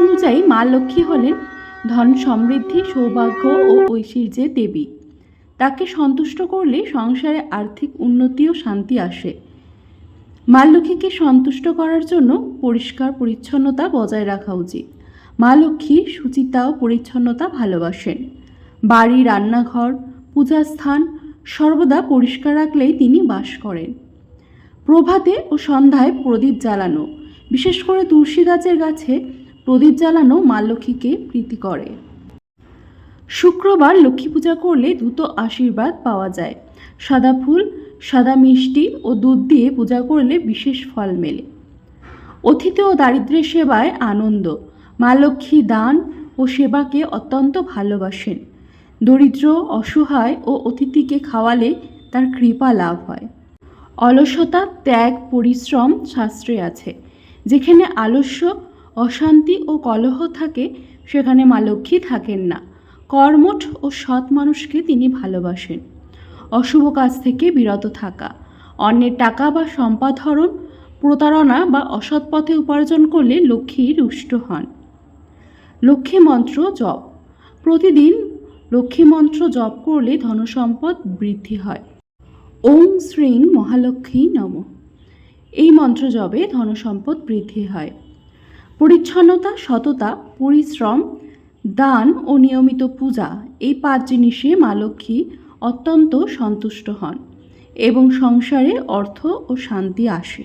অনুযায়ী মা লক্ষ্মী হলেন ধন সমৃদ্ধি, সৌভাগ্য ও ঐশ্বর্যের দেবী। তাকে সন্তুষ্ট করলে সংসারে আর্থিক উন্নতি ও শান্তি আসে। মা লক্ষ্মীকে সন্তুষ্ট করার জন্য পরিষ্কার পরিচ্ছন্নতা বজায় রাখা উচিত। মা লক্ষ্মী সুচিতা ও পরিচ্ছন্নতা ভালোবাসেন। বাড়ি, রান্নাঘর পূজা স্থান সর্বদা পরিষ্কার রাখলেই তিনি বাস করেন। প্রভাতে ও সন্ধ্যায় প্রদীপ জ্বালানো, বিশেষ করে তুলসী গাছের গাছে প্রদীপ জ্বালানো মা লক্ষ্মীকে প্রীতি করে। শুক্রবার লক্ষ্মী পূজা করলে দ্রুত আশীর্বাদ পাওয়া যায়। সাদা ফুল, সাদা মিষ্টি ও দুধ দিয়ে পূজা করলে বিশেষ ফল মেলে। অতিথি ও দারিদ্র্যের সেবায় আনন্দ। মা লক্ষ্মী দান ও সেবাকে অত্যন্ত ভালোবাসেন। দরিদ্র, অসহায় ও অতিথিকে খাওয়ালে তার কৃপা লাভ হয়। অলসতা, ত্যাগ, পরিশ্রম শাস্ত্রে আছে। যেখানে আলস্য অশান্তি ও কলহ থাকে, সেখানে মা লক্ষ্মী থাকেন না। কর্মঠ ও সৎ মানুষকে তিনি ভালোবাসেন। অশুভ কাজ থেকে বিরত থাকা, অন্যের টাকা বা সম্পদ হরণ, প্রতারণা বা অসৎ পথে উপার্জন করলে লক্ষ্মী রুষ্ট হন। লক্ষ্মী মন্ত্র জপ। প্রতিদিন লক্ষ্মী মন্ত্র জপ করলে ধনসম্পদ বৃদ্ধি হয়। ওম শ্রীং মহালক্ষ্মী নম। এই মন্ত্র জপে ধনসম্পদ বৃদ্ধি হয়। পরিচ্ছন্নতা, সততা, পরিশ্রম, দান ও নিয়মিত পূজা এই পাঁচ জিনিসে মা লক্ষ্মী অত্যন্ত সন্তুষ্ট হন এবং সংসারে অর্থ ও শান্তি আসে।